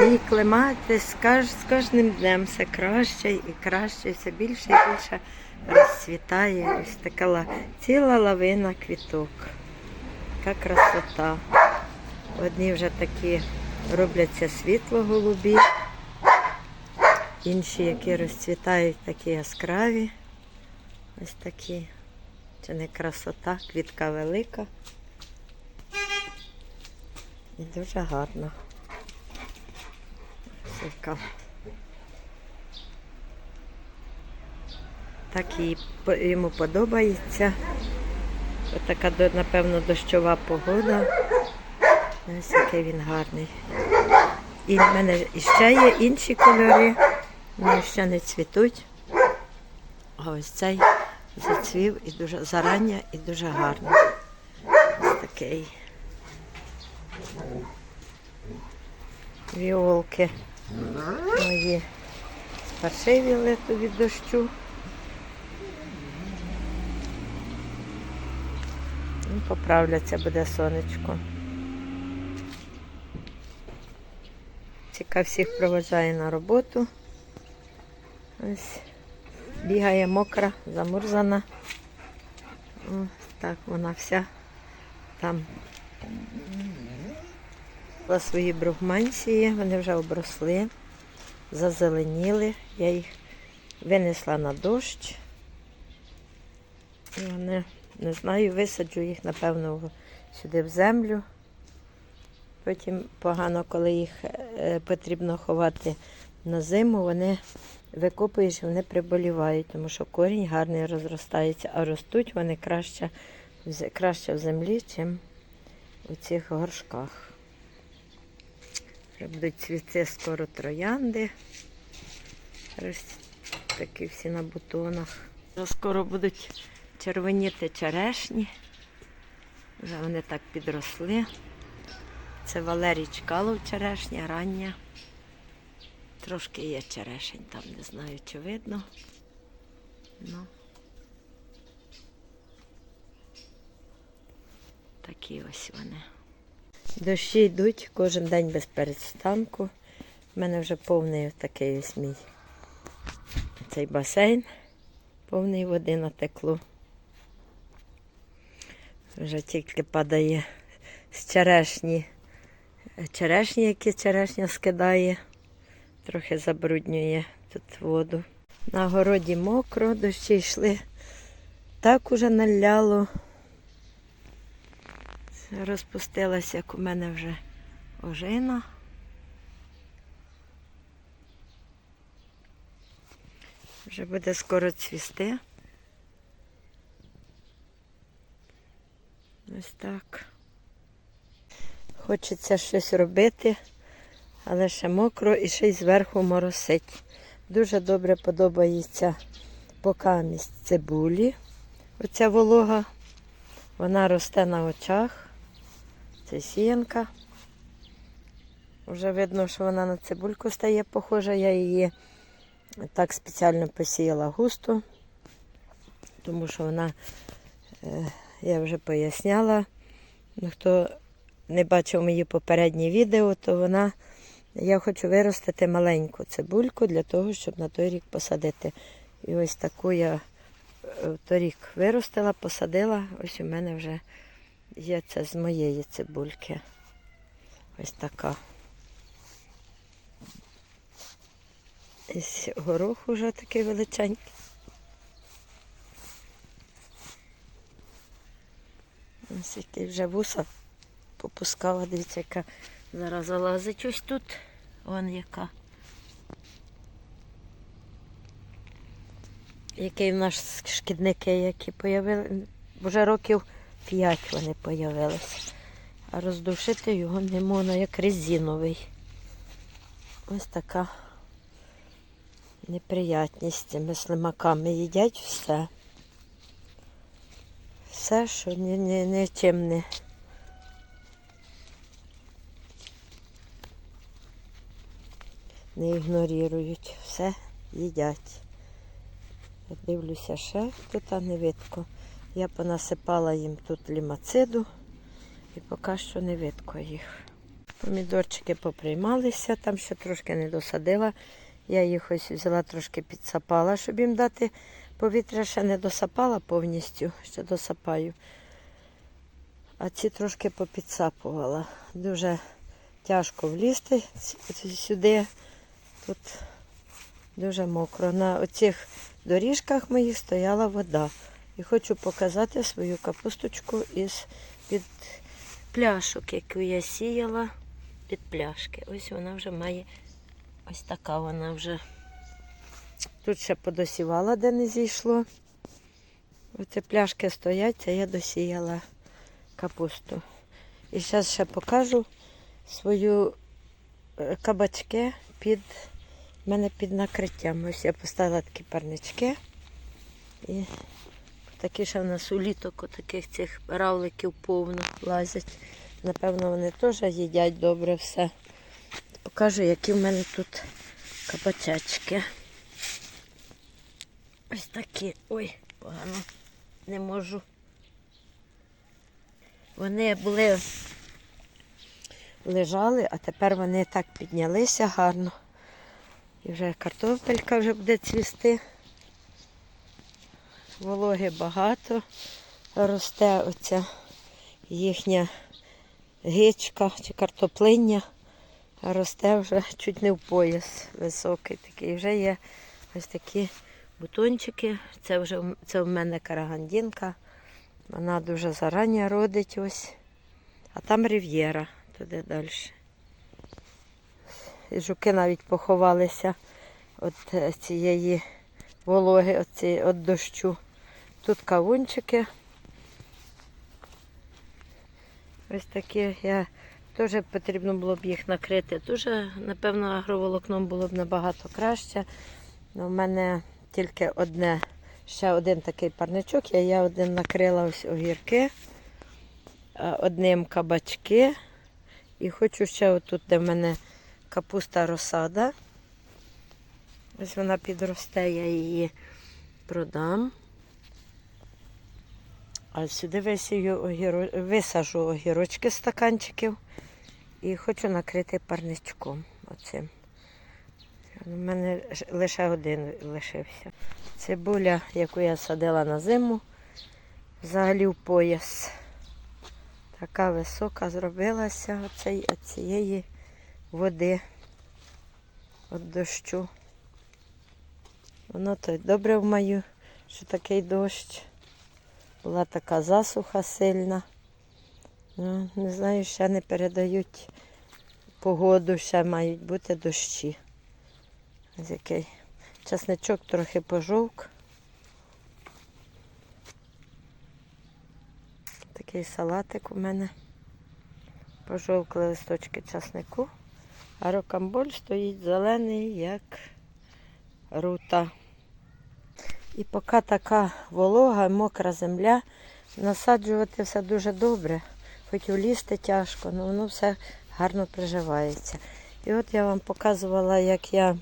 Мій клематис з, кожним днем все краще і краще, все більше і більше розцвітає. Ось така ла- ціла лавина квіток. Яка красота. Одні вже такі робляться світло-голубі, інші, які розцвітають, такі яскраві. Ось такі. Це не красота, квітка велика. І дуже гарно. Яка. Так їй йому подобається. Ось така, напевно, дощова погода. Ось який він гарний. І в мене ще є інші кольори, вони ще не цвітуть. А ось цей зацвів і дуже зарання і дуже гарний. Ось такий. Віолки мої спаршивіли то від дощу. Ну, Поправляться буде сонечко. Ціка всіх проважає на роботу. Ось бігає мокра, замурзана. Ось так вона вся там за свої брухмансії, вони вже обросли, зазеленіли. Я їх винесла на дощ. І вони, не знаю, висаджу їх, напевно, сюди в землю. Потім погано, коли їх е, потрібно ховати на зиму, вони викопуєш, вони приболівають, тому що корінь гарний розростається, а ростуть вони краще, краще в землі, ніж у цих горшках. Будуть цвіти скоро троянди. Ось такі всі на бутонах. Скоро будуть червоніти черешні. Вже вони так підросли. Це Валерій Чкалов черешня, рання. Трошки є черешень, там не знаю, чи видно. Ну. Такі ось вони. Дощі йдуть кожен день без перестанку. У мене вже повний такий ось мій цей басейн, повний води натекло. Вже тільки падає з черешні. Черешні, які черешня скидає, трохи забруднює тут воду. На городі мокро, дощі йшли. Так уже наляло. Розпустилася, як у мене вже ожина. Вже буде скоро цвісти. Ось так. Хочеться щось робити, але ще мокро і ще й зверху моросить. Дуже добре подобається покамість цибулі. Оця волога. Вона росте на очах. Це сіянка. Вже видно, що вона на цибульку стає похожа. Я її так спеціально посіяла густо, тому що вона, е, я вже поясняла, ну, хто не бачив мої попередні відео, то вона, я хочу виростити маленьку цибульку для того, щоб на той рік посадити. І ось таку я е, торік виростила, посадила. Ось у мене вже є це з моєї цибульки. Ось така. Ось горох уже такий величенький. Ось який вже вуса попускала, дивіться, яка зараз залазить ось тут. Вон яка. Які в нас шкідники, які появили. Вже років п'ять вони появилися. А роздушити його не можна, як резиновий. Ось така неприятність цими слимаками. Їдять все. Все, що ні, ні, нічим не. Не ігнорують. Все їдять. Дивлюся ще, тут не видко. Я понасипала їм тут лімациду і поки що не видко їх. Помідорчики поприймалися, там ще трошки не досадила. Я їх ось взяла трошки підсапала, щоб їм дати повітря. Ще не досапала повністю, ще досапаю. А ці трошки попідсапувала. Дуже тяжко влізти сюди. Тут дуже мокро. На оцих доріжках моїх стояла вода. І хочу показати свою капусточку із під пляшок, яку я сіяла під пляшки. Ось вона вже має ось така вона вже. Тут ще подосівала, де не зійшло. Оці пляшки стоять, це я досіяла капусту. І зараз ще покажу свою е, кабачки під мене під накриттям. Ось я поставила такі парнички. І такі ще в нас у літок таких цих равликів повно лазять. Напевно, вони теж їдять добре все. Покажу, які в мене тут кабачечки. Ось такі. Ой, погано не можу. Вони були лежали, а тепер вони так піднялися гарно. І вже картопелька вже буде цвісти. Вологи багато. Росте оця їхня гичка чи картоплиння. Росте вже чуть не в пояс високий такий. Вже є ось такі бутончики. Це вже це в мене карагандінка. Вона дуже зарані родить ось. А там рів'єра туди далі. І жуки навіть поховалися від е, цієї вологи, від дощу. Тут кавунчики. Ось такі. Я теж потрібно було б їх накрити. Дуже, напевно, агроволокном було б набагато краще. У мене тільки одне, ще один такий парничок. Я, я один накрила ось огірки, одним кабачки. І хочу ще отут, де в мене капуста розсада. Ось вона підросте, я її продам. А сюди висію огіро... висажу огірочки стаканчиків і хочу накрити парничком оцим. У мене лише один лишився. Цибуля, яку я садила на зиму, взагалі в пояс. Така висока зробилася оцей, от цієї води від дощу. Воно то добре в маю, що такий дощ. Була така засуха сильна. Ну, не знаю, ще не передають погоду, ще мають бути дощі. Ось який часничок трохи пожовк. Такий салатик у мене. Пожовкли листочки часнику, а рокамболь стоїть зелений, як рута. І поки така волога, мокра земля, насаджувати все дуже добре. Хоч влізти тяжко, але воно все гарно приживається. І от я вам показувала, як я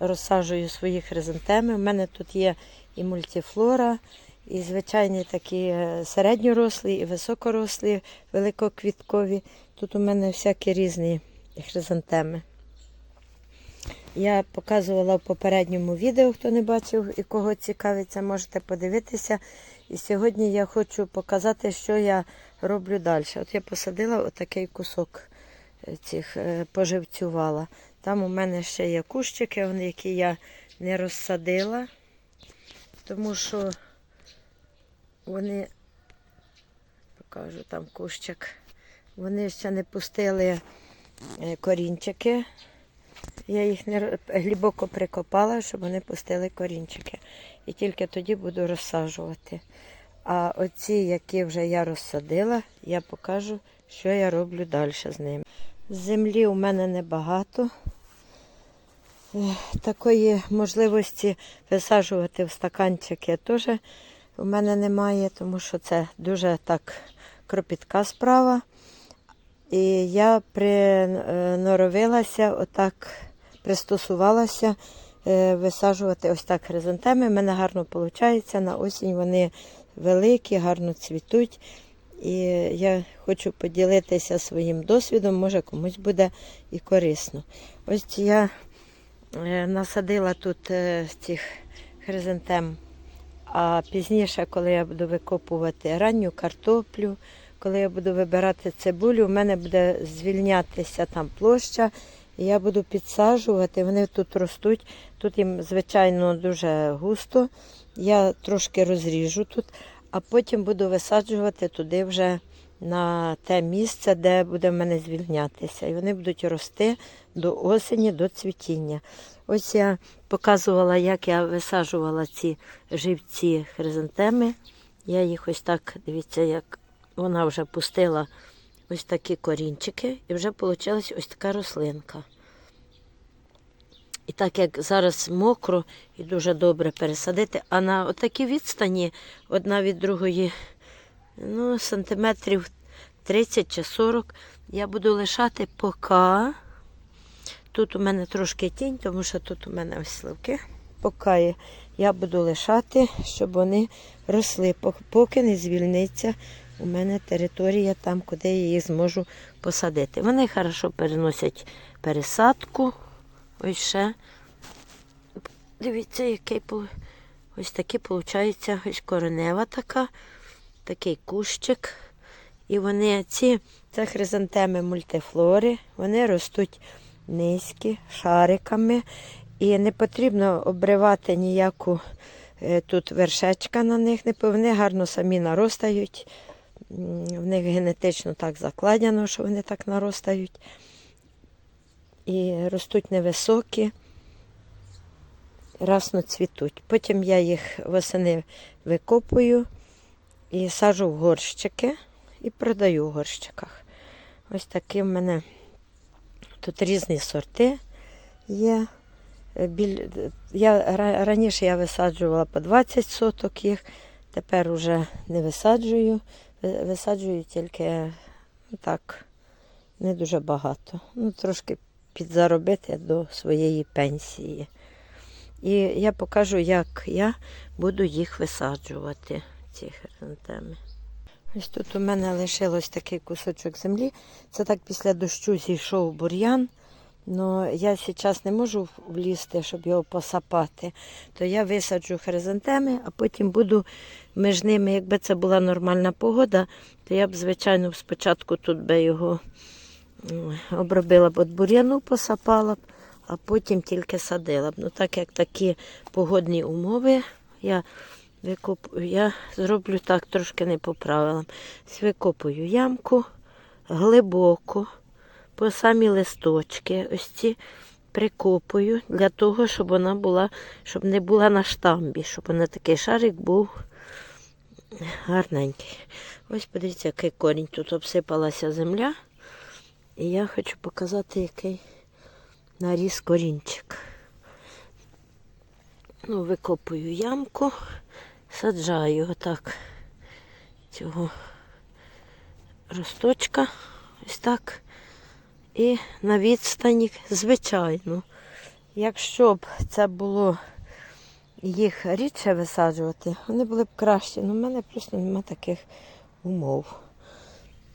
розсаджую свої хризантеми. У мене тут є і мультифлора, і звичайні такі е, середньорослі, і високорослі, великоквіткові. Тут у мене всякі різні хризантеми. Я показувала в попередньому відео, хто не бачив і кого цікавиться, можете подивитися. І сьогодні я хочу показати, що я роблю далі. От я посадила отакий кусок е, цих, е, поживцювала. Там у мене ще є кущики, які я не розсадила, тому що вони, покажу там кущик, вони ще не пустили е, корінчики. Я їх не глибоко прикопала, щоб вони пустили корінчики. І тільки тоді буду розсаджувати. А оці, які вже я розсадила, я покажу, що я роблю далі з ними. Землі у мене небагато. Такої можливості висаджувати в стаканчики теж у мене немає, тому що це дуже так кропітка справа. І я приноровилася, отак пристосувалася е, висаджувати ось так хризантеми. У мене гарно виходить. На осінь вони великі, гарно цвітуть. І я хочу поділитися своїм досвідом, може комусь буде і корисно. Ось я е, насадила тут е, цих хризантем, а пізніше, коли я буду викопувати ранню картоплю, коли я буду вибирати цибулю, в мене буде звільнятися там площа, і я буду підсаджувати. Вони тут ростуть. Тут їм, звичайно, дуже густо. Я трошки розріжу тут, а потім буду висаджувати туди вже на те місце, де буде в мене звільнятися. І вони будуть рости до осені, до цвітіння. Ось я показувала, як я висаджувала ці живці хризантеми. Я їх ось так, дивіться, як вона вже пустила ось такі корінчики, і вже вийшла ось така рослинка. І так як зараз мокро і дуже добре пересадити, а на отакій відстані одна від другої, ну, сантиметрів 30 чи 40, я буду лишати поки. Тут у мене трошки тінь, тому що тут у мене ось сливки. Поки я буду лишати, щоб вони росли, поки не звільниться у мене територія там, куди я їх зможу посадити. Вони хорошо переносять пересадку. Ось ще. Дивіться, який ось такий виходить, ось коренева така, такий кущик. І вони ці, це хризантеми мультифлори, вони ростуть низькі, шариками. І не потрібно обривати ніяку е, тут вершечка на них, вони гарно самі наростають. В них генетично так закладено, що вони так наростають. І ростуть невисокі, расно цвітуть. Потім я їх восени викопую і саджу в горщики і продаю в горщиках. Ось такі в мене тут різні сорти є. Я... Раніше я висаджувала по 20 соток їх, тепер уже не висаджую. Ви- Висаджую тільки ну, так, не дуже багато. Ну, трошки підзаробити до своєї пенсії. І я покажу, як я буду їх висаджувати, ці хризантеми. Ось тут у мене лишилось такий кусочок землі. Це так після дощу зійшов бур'ян. Ну, я зараз не можу влізти, щоб його посапати. То я висаджу хризантеми, а потім буду між ними, якби це була нормальна погода, то я б, звичайно, спочатку тут би його обробила б від бур'яну, посапала б, а потім тільки садила б. Ну, так як такі погодні умови, я викопую, я зроблю так трошки не по правилам. Викопую ямку глибоко, по самі листочки, ось ці прикопую для того, щоб вона була, щоб не була на штамбі, щоб вона такий шарик був гарненький. Ось подивіться, який корінь. Тут обсипалася земля. І я хочу показати, який наріс корінчик. Ну, викопую ямку, саджаю отак цього росточка. Ось так. І на відстані, звичайно. Якщо б це було їх рідше висаджувати, вони були б кращі. але в мене просто нема таких умов.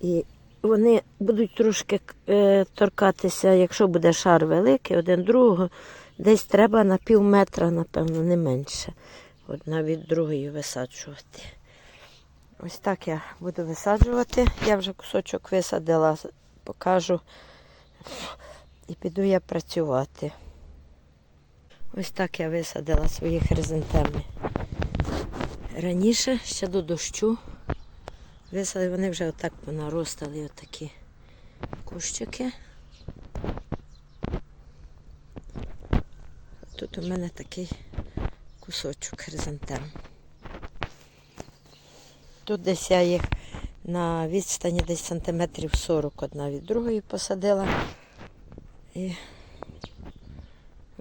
І вони будуть трошки е, торкатися, якщо буде шар великий, один другого, десь треба на пів метра, напевно, не менше. Одна від другої висаджувати. Ось так я буду висаджувати. Я вже кусочок висадила, покажу. І піду я працювати. Ось так я висадила свої хризантеми. Раніше, ще до дощу, висадили, вони вже отак понаростали отакі кущики. Тут у мене такий кусочок хризантем. Тут десь я їх на відстані десь сантиметрів 40 одна від другої посадила. І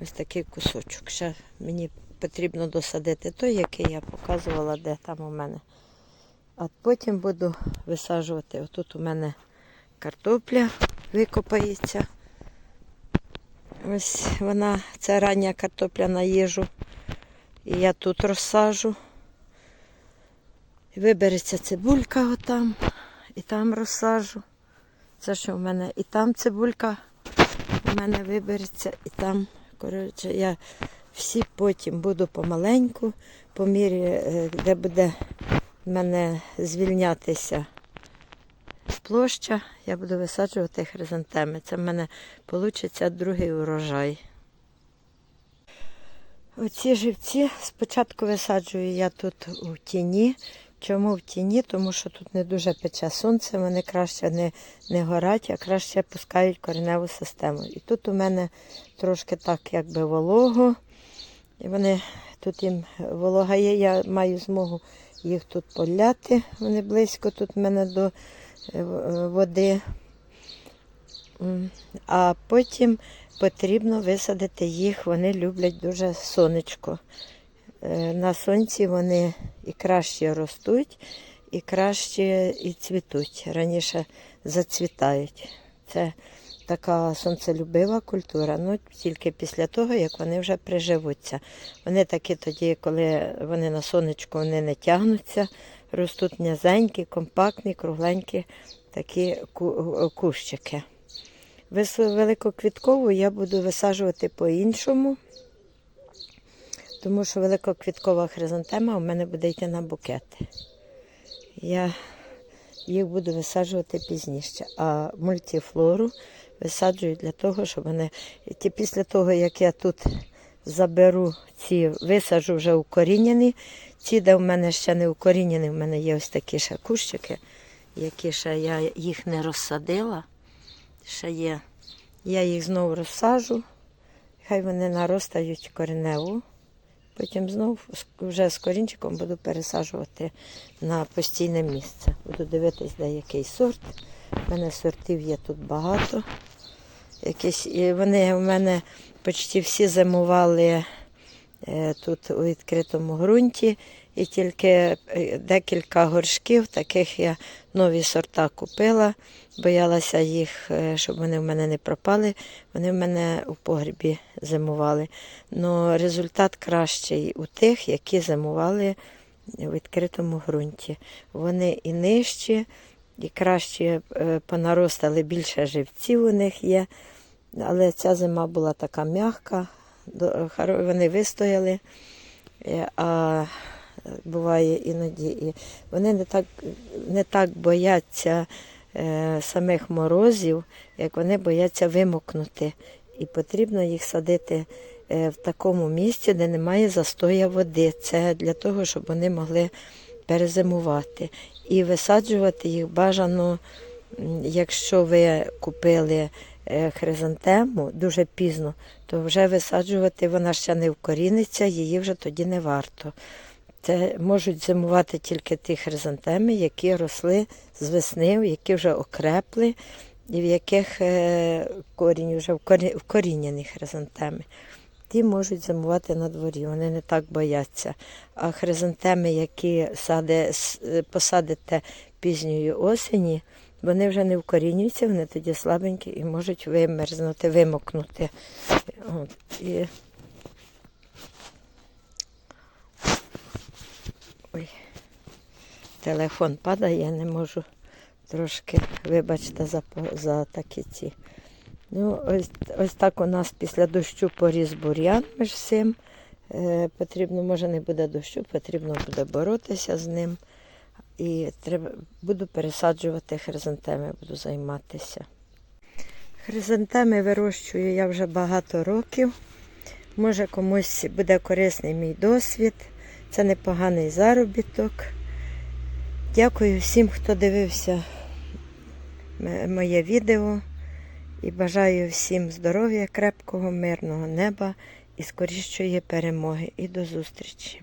ось такий кусочок. Ще мені потрібно досадити той, який я показувала, де там у мене. А потім буду висаджувати. Отут у мене картопля викопається. Ось вона, це рання картопля на їжу. І я тут розсажу. Вибереться цибулька отам. і там розсажу. Це що в мене і там цибулька у мене вибереться, і там, коротше, я всі потім буду помаленьку, по мірі, е, де буде в мене звільнятися площа, я буду висаджувати хризантеми. Це в мене вийде другий урожай. Оці живці спочатку висаджую я тут у тіні. Чому в тіні? Тому що тут не дуже пече сонце, вони краще не, не горять, а краще пускають кореневу систему. І тут у мене трошки так якби волого. І вони тут їм волога є, я маю змогу їх тут поляти. Вони близько тут в мене до е, води. А потім потрібно висадити їх. Вони люблять дуже сонечко. Е, На сонці вони і краще ростуть, і краще і цвітуть. Раніше зацвітають. Це така сонцелюбива культура. Ну, тільки після того, як вони вже приживуться. Вони такі тоді, коли вони на сонечку вони не тягнуться, ростуть низенькі, компактні, кругленькі такі ку- кущики. Великоквіткову я буду висаджувати по-іншому, тому що великоквіткова хризантема у мене буде йти на букети. Я їх буду висаджувати пізніше. А мультифлору висаджую для того, щоб вони після того, як я тут заберу ці, висаджу вже укорінені. Ці, де в мене ще не укорінені, в мене є ось такі ще кущики, які ще я їх не розсадила. Ще є. Я їх знову розсаджу, хай вони наростають кореневу. Потім знову вже з корінчиком буду пересаджувати на постійне місце. Буду дивитись, де який сорт. У мене сортів є тут багато. Якісь, і вони у мене почти всі зимували тут у відкритому ґрунті. І тільки е, декілька горшків, таких я нові сорта купила. Боялася їх, е, щоб вони в мене не пропали. Вони в мене у погрібі зимували. Но результат кращий у тих, які зимували у відкритому ґрунті. Вони і нижчі, і краще е, понаростали, більше живців у них є. Але ця зима була така хоро- вони вистояли. Е, А буває іноді і вони не так, не так бояться е, самих морозів, як вони бояться вимокнути. І потрібно їх садити е, в такому місці, де немає застоя води. Це для того, щоб вони могли перезимувати. І висаджувати їх бажано, якщо ви купили хризантему дуже пізно, то вже висаджувати вона ще не вкоріниться, її вже тоді не варто. Це можуть зимувати тільки ті хризантеми, які росли з весни, які вже окрепли, і в яких е, корінь вже вкорі- вкорінені хризантеми. Ті можуть зимувати на дворі, вони не так бояться. А хризантеми, які е, посадите пізньої осені, вони вже не вкорінюються, вони тоді слабенькі і можуть вимерзнути, вимокнути. От. І... Ой, телефон падає, я не можу трошки, вибачте, за, за такі ці. Ну, ось, ось так у нас після дощу поріс бур'ян між всім. Е, потрібно, може, не буде дощу, потрібно буде боротися з ним. І треба, буду пересаджувати хризантеми, буду займатися. Хризантеми вирощую я вже багато років. Може комусь буде корисний мій досвід. Це непоганий заробіток. Дякую всім, хто дивився моє відео. І бажаю всім здоров'я, крепкого, мирного неба і скорішої перемоги. І до зустрічі!